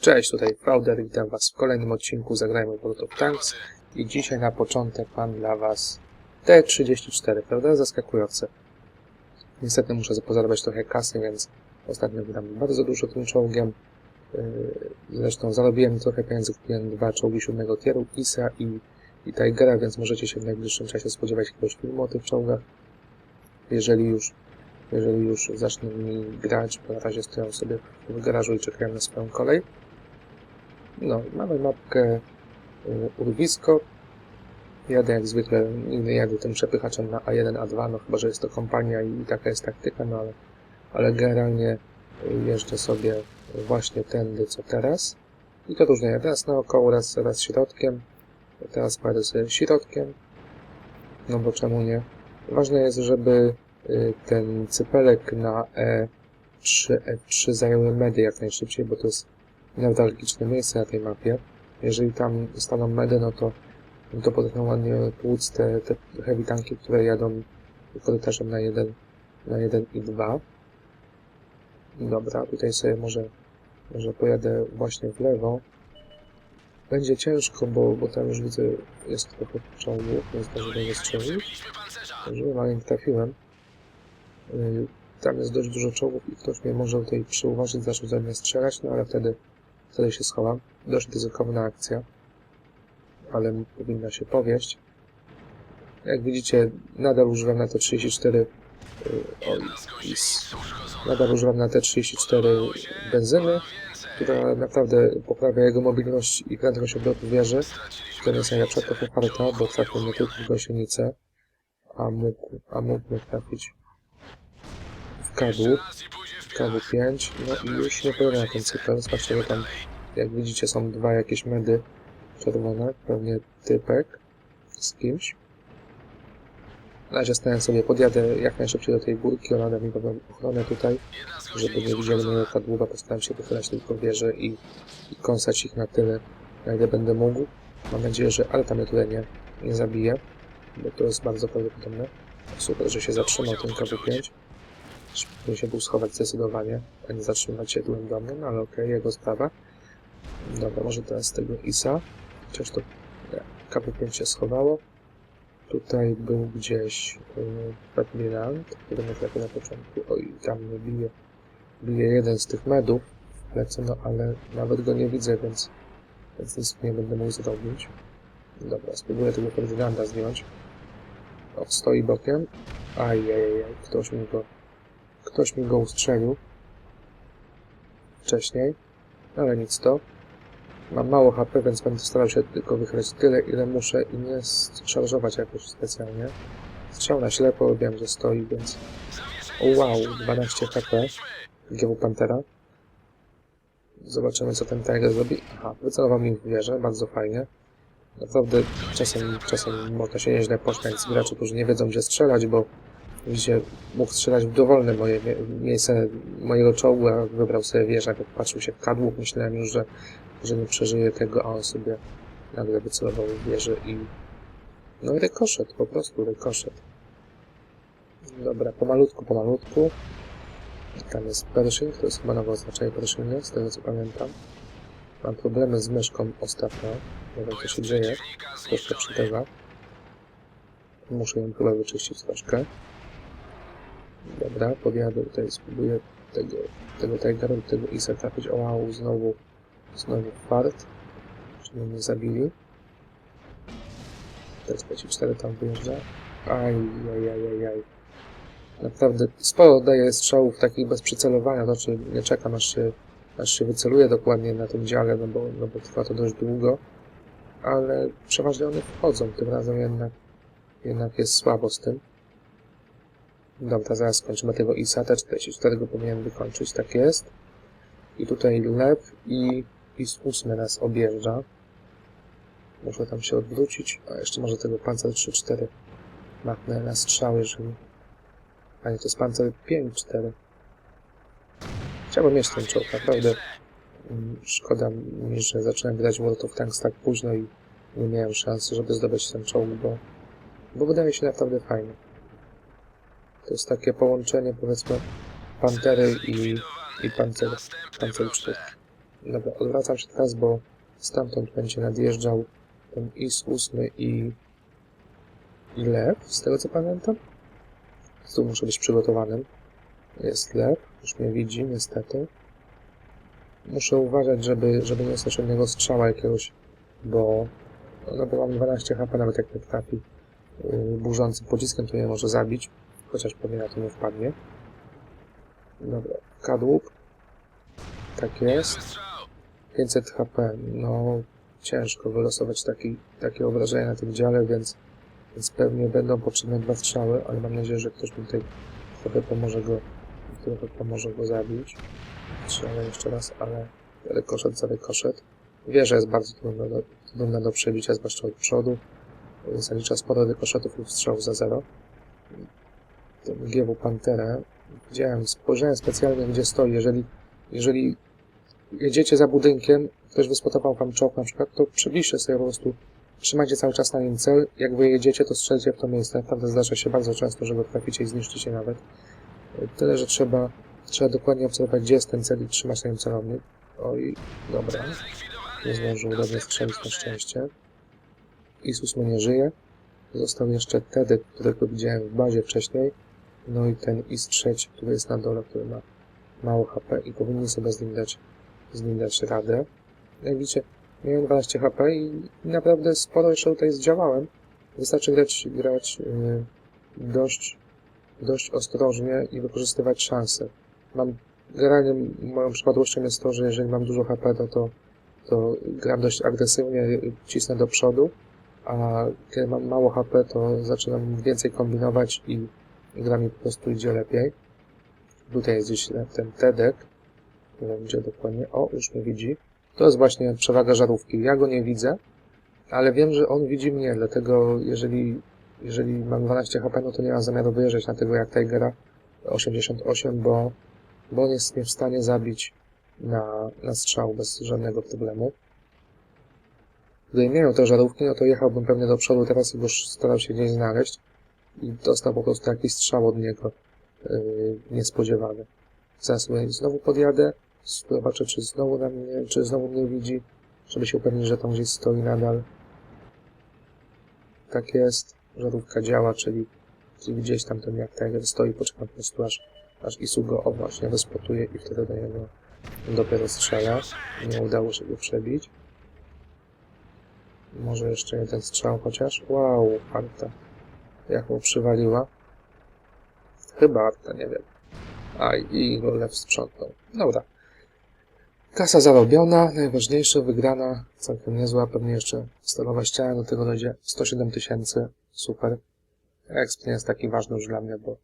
Cześć, tutaj Fauder, witam Was w kolejnym odcinku Zagrajmy w World of Tanks i dzisiaj na początek mam dla Was T-34, prawda? Zaskakujące. Niestety muszę pozarabiać trochę kasy, więc ostatnio wydam bardzo dużo tym czołgiem. Yy, Zresztą zarobiłem trochę pieniędzy, kupiłem dwa czołgi siódmego tieru, Isa i, i Tigera, więc możecie się w najbliższym czasie spodziewać jakiegoś filmu o tych czołgach. Jeżeli już jeżeli już zaczną mi grać, bo na razie stoją sobie w garażu i czekają na swoją kolej. No, mamy mapkę y, urwisko. Jadę jak zwykle, nie jadę tym przepychaczem na A1, A2, no chyba, że jest to kompania i taka jest taktyka, no ale, ale generalnie y, jeżdżę sobie właśnie tędy, co teraz. I to różnie, raz naokoło, raz, raz środkiem. Teraz pojadę sobie środkiem, no bo czemu nie? Ważne jest, żeby y, ten cypelek na E3, F3 zająły medy jak najszybciej, bo to jest newralgiczne miejsce na tej mapie. Jeżeli tam staną medy, no to, no to potrafią ładnie tłuc te, te heavy tanki, które jadą korytarzem na 1, na 1 i 2. Dobra, tutaj sobie może, może pojadę właśnie w lewo. Będzie ciężko, bo, bo tam już widzę, jest trochę czołgów, więc może będę strzelić. Dobrze, nie trafiłem. Yy, Tam jest dość dużo czołgów i ktoś mnie może tutaj przyuważyć, zaczął ze mnie strzelać, no ale wtedy, wtedy się schowam. Dość ryzykowna akcja, ale powinna się powieść. Jak widzicie, nadal używam na te 34 yy, oj, is. Nadal używam na te 34 benzyny, która naprawdę poprawia jego mobilność i prędkość obrotu wieży. To jest najlepsza trochę farta, bo trafił mnie tylko w gąsienicę, a mógł, a mógł trafić w kadłub. KW5, no i już nie pojawia ten cypel. Zobaczcie, że tam, jak widzicie, są dwa jakieś medy czerwone, pewnie typek z kimś. Na razie stałem sobie, podjadę jak najszybciej do tej górki, ona da mi pewną ochronę tutaj, żeby nie widzieli mojego kadłuba, postaram się wychylać tylko wieżę i, i kąsać ich na tyle, na ile będę mógł. Mam nadzieję, że ale tam mnie tutaj nie, nie bo to jest bardzo prawdopodobne. Super, że się zatrzymał ten KW5. Powinien się był schować zdecydowanie, a nie zatrzymać się tyłem do mnie, no ale okej, jego sprawa. Dobra, może teraz z tego ISA, chociaż to nie, KP5 się schowało. Tutaj był gdzieś yy, Ferdinand, który mnie trafił na początku. Oj, tam mnie bije, bije jeden z tych medów w plecy, no ale nawet go nie widzę, więc, więc nic nie będę mógł zrobić. Dobra, spróbuję tego Ferdynanda zdjąć. O, stoi bokiem. Ajajaj, ktoś mi go Ktoś mi go ustrzelił wcześniej, ale nic to. Mam mało HP, więc będę starał się tylko wychylać tyle, ile muszę i nie szarżować jakoś specjalnie. Strzał na ślepo, wiem, że stoi, więc... O wow, 12 HP. GW Pantera. Zobaczymy, co ten Tiger zrobi. Aha, wycelował mi w wieżę, bardzo fajnie. Naprawdę czasem, czasem można się nieźle pośmiać z graczy, którzy nie wiedzą, gdzie strzelać, bo Widzicie, mógł strzelać w dowolne moje mie- miejsce mojego czołgu, a wybrał sobie wieżę, jak patrzył się w kadłub, myślałem już, że, że nie przeżyje tego, a on sobie nagle wycelował w wieżę i... No i rykoszet, po prostu rykoszet. Dobra, pomalutku, pomalutku. Tam jest Pershing, to jest chyba nowe oznaczenie Pershinga, z tego co pamiętam. Mam problemy z myszką ostatnio, nie wiem co się dzieje, troszkę przytywa. Muszę ją chyba wyczyścić troszkę. Dobra, podjadę tutaj, spróbuję tego, tego Tigera, tego Isa trafić. O wow, znowu, znowu fart. Czyli mnie zabili. Teraz 4 tam wyjeżdża. Aj, aj, aj, aj, aj. Naprawdę sporo daje strzałów takich bez przycelowania, znaczy nie czekam aż się, aż się wyceluje dokładnie na tym dziale, no bo, no bo trwa to dość długo. Ale przeważnie one wchodzą, tym razem jednak, jednak jest słabo z tym. Dobra, zaraz skończymy tego ISATA 44 go powinien wykończyć, tak jest. I tutaj lew i, z ósmy nas objeżdża. Muszę tam się odwrócić, a jeszcze może tego Panzer 3-4 machnę na strzał, jeżeli... A nie, to jest Panzer 5-4. Chciałbym mieć ten czołg, naprawdę. Mm, Szkoda mi, że zacząłem grać World Tanks tak późno i nie miałem szans, żeby zdobyć ten czołg, bo, bo wydaje się naprawdę fajny. To jest takie połączenie, powiedzmy, Pantery i, i Pancer, Pancer 4. Dobra, odwracam się teraz, bo stamtąd będzie nadjeżdżał ten IS-8 i, i Lew, z tego co pamiętam. Tu muszę być przygotowanym. Jest Lew, już mnie widzi, niestety. Muszę uważać, żeby, żeby nie dostać od niego strzała jakiegoś, bo no bo mam 12 HP, nawet jak mnie trafi yy, burzącym pociskiem, to nie może zabić, chociaż pewnie na to nie wpadnie. Dobra, kadłub. Tak jest. 500 HP, no ciężko wylosować taki, takie obrażenia na tym dziale, więc, więc pewnie będą potrzebne dwa strzały, ale mam nadzieję, że ktoś mi tutaj trochę pomoże go, trochę pomoże go zabić. Strzelę jeszcze raz, ale rykoszet za rykoszet. Wieża jest bardzo trudna do, trudna do przebicia, zwłaszcza od przodu. Zalicza sporo rykoszetów lub strzałów za zero. Ten GW Panterę widziałem, spojrzałem specjalnie gdzie stoi. Jeżeli, jeżeli jedziecie za budynkiem, ktoś wyspotował wam czołg na przykład, to przybliżcie sobie po prostu, trzymajcie cały czas na nim cel. Jak wy jedziecie, to strzelcie w to miejsce. Naprawdę zdarza się bardzo często, że go traficie i zniszczycie nawet. Tyle, że trzeba, trzeba dokładnie obserwować, gdzie jest ten cel i trzymać na nim celownik. Oj, dobra. Nie zdążył dobrze strzelić na szczęście. Isus mu nie żyje. Został jeszcze Tedek, którego widziałem w bazie wcześniej. No i ten Is trzeci, który jest na dole, który ma mało HP i powinni sobie z nim dać, z nim dać radę. Jak widzicie, miałem 12 HP i naprawdę sporo jeszcze tutaj zdziałałem. Wystarczy grać, grać yy, dość, dość ostrożnie i wykorzystywać szanse. Mam, generalnie moją przypadłością jest to, że jeżeli mam dużo HP, to, to, to gram dość agresywnie, cisnę do przodu, a kiedy mam mało HP, to zaczynam więcej kombinować i gra mi po prostu idzie lepiej. Tutaj jest gdzieś ten Tedek. Nie wiem gdzie dokładnie. O, już mnie widzi. To jest właśnie przewaga żarówki. Ja go nie widzę, ale wiem, że on widzi mnie, dlatego jeżeli, jeżeli mam 12 HP, no to nie mam zamiaru wyjeżdżać na tego jak Tigera 88, bo, bo on jest mnie w stanie zabić na, na strzał bez żadnego problemu. Gdybym miał te żarówki, no to jechałbym pewnie do przodu teraz i go starał się gdzieś znaleźć i dostał po prostu jakiś strzał od niego yy, niespodziewany. Zaraz znowu podjadę, zobaczę czy znowu na mnie, czy znowu mnie widzi, żeby się upewnić, że tam gdzieś stoi nadal. Tak jest, żarówka działa, czyli, czyli gdzieś tam ten jak Tiger stoi, poczekam po prostu aż, aż Isu go o właśnie wyspotuje i wtedy do niego dopiero strzela. Nie udało się go przebić. Może jeszcze jeden strzał chociaż. Wow, Arta. Jak mu przywaliła. Chyba Arta, nie wiem. A i go lew sprzątnął. Dobra. Kasa zarobiona, najważniejsze, wygrana, całkiem niezła, pewnie jeszcze stalowa ściana do tego dojdzie. 107 tysięcy, super. Exp nie jest taki ważny już dla mnie, bo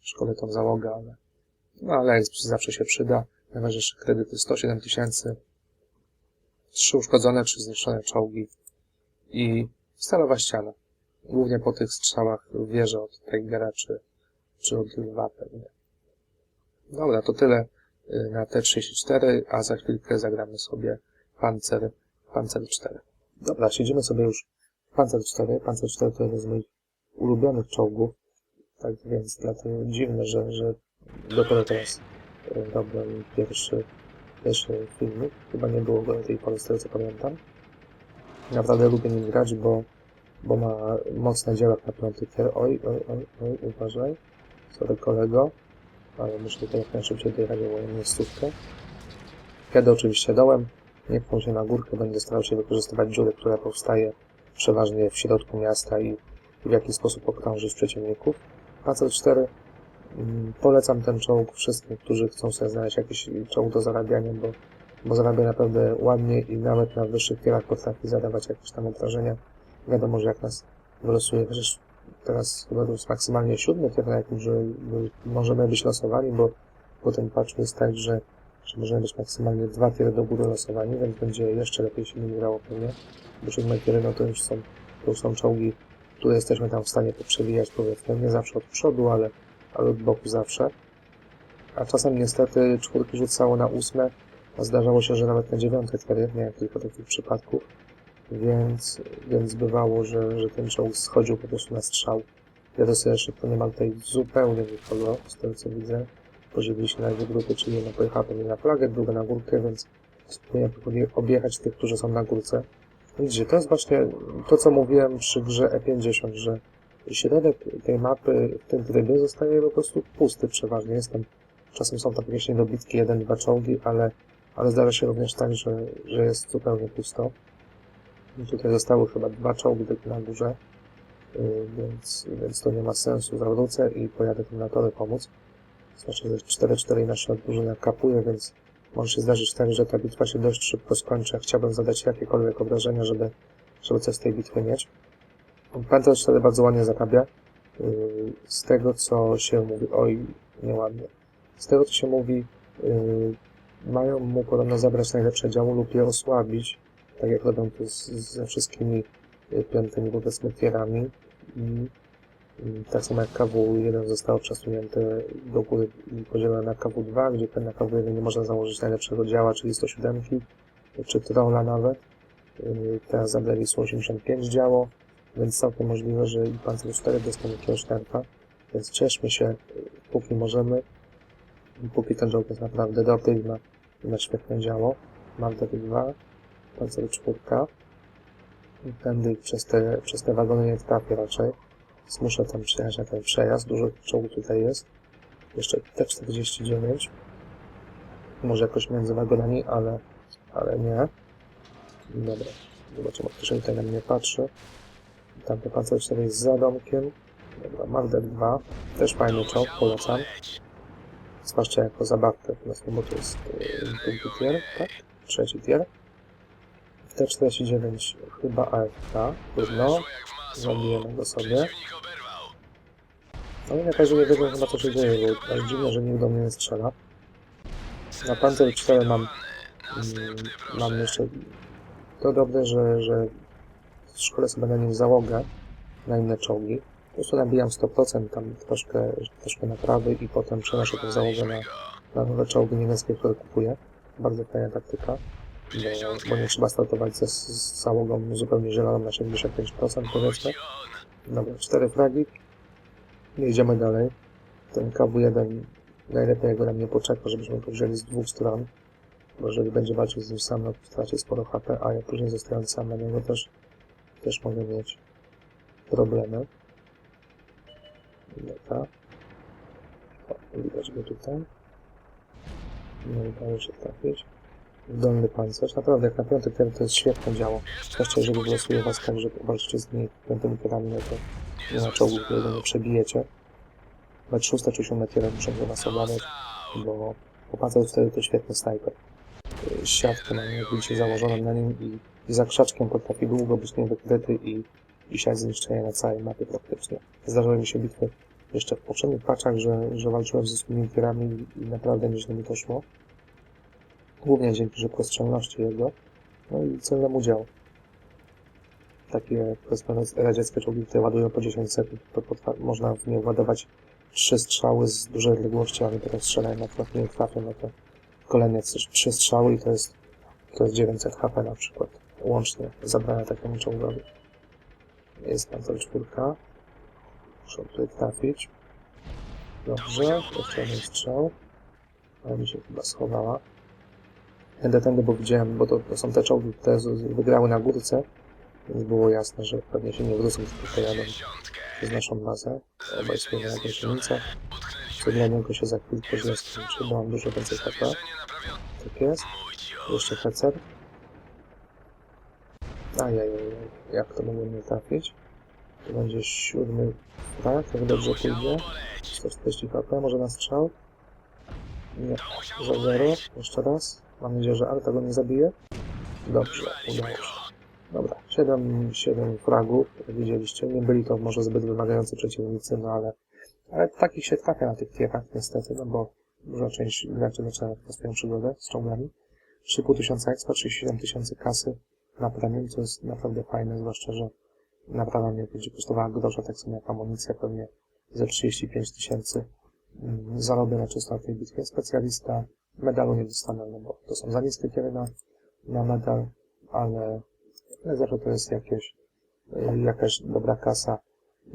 szkolę tą załogę, ale... No ale Exp zawsze się przyda. Najważniejsze kredyty 107 tysięcy. Trzy uszkodzone, trzy zniszczone czołgi i stalowa ściana. Głównie po tych strzałach wieżę od Tigera czy, czy od Lwa pewnie. Dobra, to tyle y, na T34, a za chwilkę zagramy sobie Panzer, Panzer 4. Dobra, siedzimy sobie już w Panzer 4. Panzer 4 to jeden z moich ulubionych czołgów, tak więc dlatego dziwne, że, że dopiero teraz y, robię pierwszy, pierwszy filmik. Chyba nie było go do tej pory, z tego co pamiętam. Naprawdę lubię nim grać, bo, bo ma mocne działek na piąty. Oj, oj, oj, oj, uważaj. Sorry kolego. Ale muszę tutaj jak najszybciej dojechać do moją miejscówkę. Jadę oczywiście dołem. Nie pchną się na górkę, będę starał się wykorzystywać dziurę, która powstaje przeważnie w środku miasta i w jaki sposób okrążyć przeciwników. Panzer 4 mm, polecam ten czołg wszystkim, którzy chcą sobie znaleźć jakiś czołg do zarabiania, bo bo zarabia naprawdę ładnie i nawet na wyższych tierach potrafi zadawać jakieś tam obrażenia. Wiadomo, że jak nas wylosuje, chociaż teraz chyba to jest maksymalnie siódmy tier, że możemy być losowani, bo potem patch jest tak, że, że możemy być maksymalnie dwa tiery do góry losowani, więc będzie jeszcze lepiej się nie grało pewnie. Bo siódme tiery, no to już są, to już są czołgi, które jesteśmy tam w stanie poprzewijać powiedzmy, nie zawsze od przodu, ale, ale od boku zawsze. A czasem niestety czwórki rzucało na ósme, a zdarzało się, że nawet na dziewiąte tiery, miałem kilka takich przypadków, więc, więc bywało, że, że ten czołg schodził po prostu na strzał. Ja to sobie szybko niemal tutaj zupełnie nikogo, z tego co widzę. Podzieliliśmy na dwie grupy, czyli jedna pojechała pewnie na flagę, druga na górkę, więc spróbuję obje- objechać tych, którzy są na górce. Widzicie, to jest właśnie to, co mówiłem przy grze E50, że środek tej mapy w tym trybie zostaje po prostu pusty przeważnie. Jestem, czasem są tam jakieś niedobitki, jeden, dwa czołgi, ale, ale zdarza się również tak, że, że jest zupełnie pusto. Tutaj zostały chyba dwa czołgi tylko na górze, yy, więc, więc to nie ma sensu. Zawrócę i pojadę tym na tory pomóc. Zwłaszcza, że 4-4 i nasza drużyna kapuje, więc może się zdarzyć tak, że ta bitwa się dość szybko skończy. Chciałbym zadać jakiekolwiek obrażenia, żeby, żeby coś z tej bitwy mieć. Panther 4 bardzo ładnie zarabia. Yy, Z tego, co się mówi... Oj, nieładnie. Z tego, co się mówi, yy, mają mu podobno zabrać najlepsze działo lub je osłabić, tak jak robią to z, ze wszystkimi yy, piątymi, powiedzmy, tierami. I tak samo jak KW1 zostało przesunięte do góry i podzielone na KW2, gdzie na KW1 nie można założyć najlepszego działa, czyli 107, czy trolla nawet. Teraz zabrali 185 działo, więc całkiem możliwe, że i Panzer 4 dostanie jakiegoś nerfa. Więc cieszmy się, yy, póki możemy. Póki ten czołg jest naprawdę dobry i ma, ma świetne działo. Mam takie dwa, Panzer 4. I tędy przez te, przez te wagony nie trafię raczej. Więc muszę tam przejechać na ten przejazd. Dużo czołgów tutaj jest. Jeszcze T-49. Może jakoś między wagonami, ale, ale nie. Dobra. Zobaczymy, ktoś tutaj na mnie patrzy. Tam pancer 4 jest za domkiem. Dobra, Mardek 2. Też fajny czołg, polecam. Zwłaszcza jako zabawkę, bo to jest yy, drugi tier, tak? Trzeci tier. T-49 chyba AFK. Trudno. Zabijemy go sobie. No i na razie nie wiedzą chyba co się dzieje, bo aż dziwne, że nikt do mnie nie strzela. Na Panzer 4 mam, mm, mam jeszcze to dobre, że, że szkolę sobie na nim załogę na inne czołgi. Po prostu nabijam 100%, tam troszkę, troszkę naprawy i potem przenoszę tę załogę na, na nowe czołgi niemieckie, które kupuję. Bardzo fajna taktyka, bo, bo nie trzeba startować ze, z załogą zupełnie zieloną na 75% powiedzmy. Dobra, 4 fragi. Jedziemy dalej. Ten KW1 najlepiej jak go na mnie poczeka, żebyśmy go wzięli z dwóch stron. Bo jeżeli będzie walczył z nim sam, no to straci sporo HP, a ja później zostając sam na niego też, też mogę mieć problemy. Dobra. O, widać go tutaj. Nie udało się trafić. Dolny pancerz. Naprawdę, jak na piąty ten to jest świetne działo. Zwłaszcza jeżeli wylosuje was tak, że walczycie z nimi piątymi tierami, no to ma czołgu, którego nie przebijecie. Nawet szóste czy siódme tiry muszą do was obawiać, bo pancerz wtedy to świetny snajper. Yy, Siatkę na nim, widzicie, założoną na nim i, i za krzaczkiem potrafi długo być niewykryty i, i siać zniszczenia na całej mapie praktycznie. Zdarzyły mi się bitwy jeszcze w poprzednich patchach, że, że walczyłem ze swoimi tirami i naprawdę nieźle mi to szło. Głównie dzięki szybkostrzelności jego, no i celnemu działu. Takie, powiedzmy, radzieckie czołgi, które ładują po 10 sekund, to można w nie ładować trzy strzały z dużej odległości, ale potem strzelają, na przykład nie trafią, no to kolejne trzy- strzały i to jest, to jest 900 HP na przykład, łącznie zabrania takiemu czołgowi. Jest to czwórka. Muszę tutaj trafić. Dobrze, jeszcze jeden strzał. Ale mi się chyba schowała. Będę tędy, bo widziałem, bo to, to są te czołgi, które wygrały na górce, więc było jasne, że pewnie się nie wrócą, tylko pojadą przez naszą bazę. Obaj stoją na dla niego się za chwilkę źle skończy, bo mam dużo więcej HP. Tak jest. Jeszcze hecer. Ajajaj, jak to mogłem nie trafić? To będzie siódmy frag, jak dobrze pójdzie. 140 HP, może na strzał? Nie, za zero. Jeszcze raz. Mam nadzieję, że Arta go nie zabije. Dobrze, udało się. Dobra, 7, 7 fragów, jak widzieliście. Nie byli to może zbyt wymagający przeciwnicy, no ale, ale takich się trafia na tych tierach niestety, no bo duża część graczy zaczyna swoją przygodę z czołgami. 3,5 tysiąca expa, 37 tysięcy kasy na premium, co jest naprawdę fajne, zwłaszcza, że naprawa mnie będzie kosztowała grosza, tak samo jak amunicja, pewnie ze 35 tysięcy mm, zarobię na czysto na tej bitwie. Specjalista medalu nie dostanę, no bo to są za niskie tiery na, na medal, ale, ale zawsze to jest jakieś, y, jakaś dobra kasa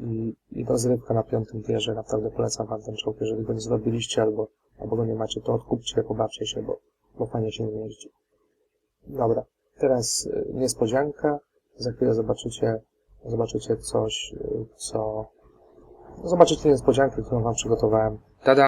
i, i rozrywka na piątym tierze. Naprawdę polecam wam ten czołg, jeżeli go nie zrobiliście albo, albo go nie macie, to odkupcie, pobawcie się, bo, bo fajnie się nie jeździ. Dobra, teraz y, niespodzianka. Za chwilę zobaczycie, zobaczycie coś, y, co... Zobaczycie niespodziankę, którą wam przygotowałem. Tada!